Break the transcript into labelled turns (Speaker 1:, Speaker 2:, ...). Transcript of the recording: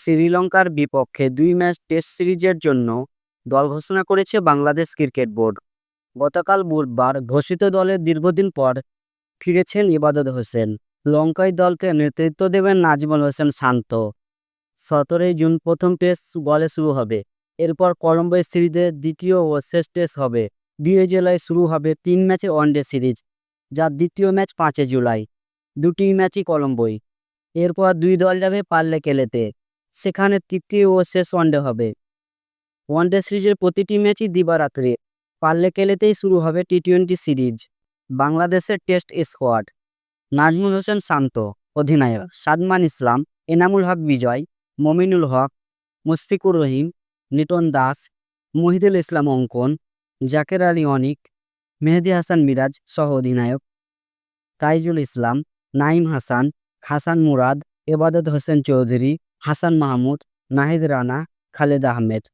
Speaker 1: শ্রীলঙ্কার বিপক্ষে দুই ম্যাচ টেস্ট সিরিজের জন্য দল ঘোষণা করেছে বাংলাদেশ ক্রিকেট বোর্ড। গতকাল বুধবার ঘোষিত দলের দীর্ঘদিন পর ফিরেছেন ইবাদত হোসেন। লঙ্কায় দলকে নেতৃত্ব দেবেন নাজমুল হোসেন শান্ত। সতেরোই জুন প্রথম টেস্ট বলে শুরু হবে। এরপর কলম্বো সিরিজে দ্বিতীয় ও শেষ টেস্ট হবে। দুই জুলাই শুরু হবে তিন ম্যাচের ওয়ানডে সিরিজ যার দ্বিতীয় ম্যাচ পাঁচে জুলাই। দুটি ম্যাচই কলম্বোয়। এরপর দুই দল যাবে পাল্লে কেলেতে। সেখানে তৃতীয় ও শেষ ওয়ানডে হবে। ওয়ানডে সিরিজের প্রতিটি ম্যাচই দিবারাত্রি। পাল্লে কেলেতেই শুরু হবে টি টোয়েন্টি সিরিজ বাংলাদেশের টেস্ট স্কোয়াড নাজমুল হোসেন শান্ত, অধিনায়ক। সাদমান ইসলাম, এনামুল হক বিজয়, মমিনুল হক, মুশফিকুর রহিম, নিটন দাস, মহিদুল ইসলাম অঙ্কন, জাকের আলী অনিক, মেহেদি হাসান মিরাজ সহ অধিনায়ক। তাইজুল ইসলাম নাইম হাসান হাসান মুরাদ, এবাদত হোসেন চৌধুরী হাসান মাহমুদ নাহিদ রানা খালেদ আহমেদ।